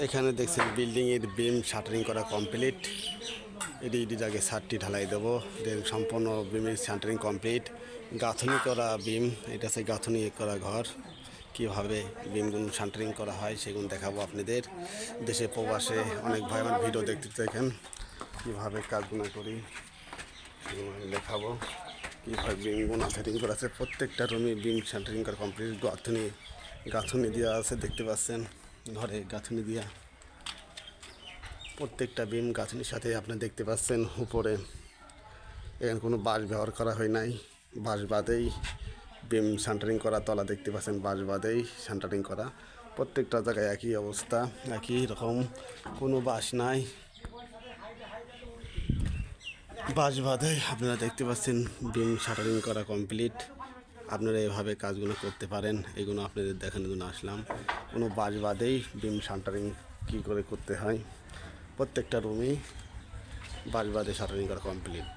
এখানে দেখছেন বিল্ডিং এর বিম শাটারিং করা কমপ্লিট। এটি এটি আগে ছাদটি ঢালাই দেবো। দেন সম্পূর্ণ বিমের শাটারিং কমপ্লিট। গাঁথনি করা বিম, এটা হচ্ছে গাঁথনি করা ঘর। কীভাবে বিমগুলো শাটারিং করা হয় সেগুলো দেখাবো আপনাদের। দেশে প্রবাসে অনেক ভাই আমার ভিডিও দেখতে দেখেন কীভাবে কাজগুলো করি সেগুলো দেখাবো। কীভাবে বিমগুলো সেটিং করা আছে, প্রত্যেকটা রুমে বিম শাটারিং করা কমপ্লিট। গাঁথনি গাঁথনি দেওয়া আছে, দেখতে পাচ্ছেন। ঘরে গাঁথনি দেওয়া প্রত্যেকটা বিম গাঁথনির সাথে আপনি দেখতে পাচ্ছেন উপরে। এখানে কোনো বাঁশ ব্যবহার করা হয় নাই। বাঁশ বাদেই বিম সেন্টারিং করা, তলা দেখতে পাচ্ছেন বাঁশ বাদেই সেন্টারিং করা। প্রত্যেকটা জায়গায় একই অবস্থা, একই রকম। কোনো বাঁশ নাই। বাঁশ বাদে আপনারা দেখতে পাচ্ছেন বিম শাটারিং করা কমপ্লিট। আপনারা এভাবে কাজগুলো করতে পারেন, এগুলো আপনাদের দেখানোর জন্য আসলাম। কোনো বাজ বাদেই বিম শাটারিং কী করে করতে হয়? প্রত্যেকটা রুমেই বাজ বাদে শাটারিং করা কমপ্লিট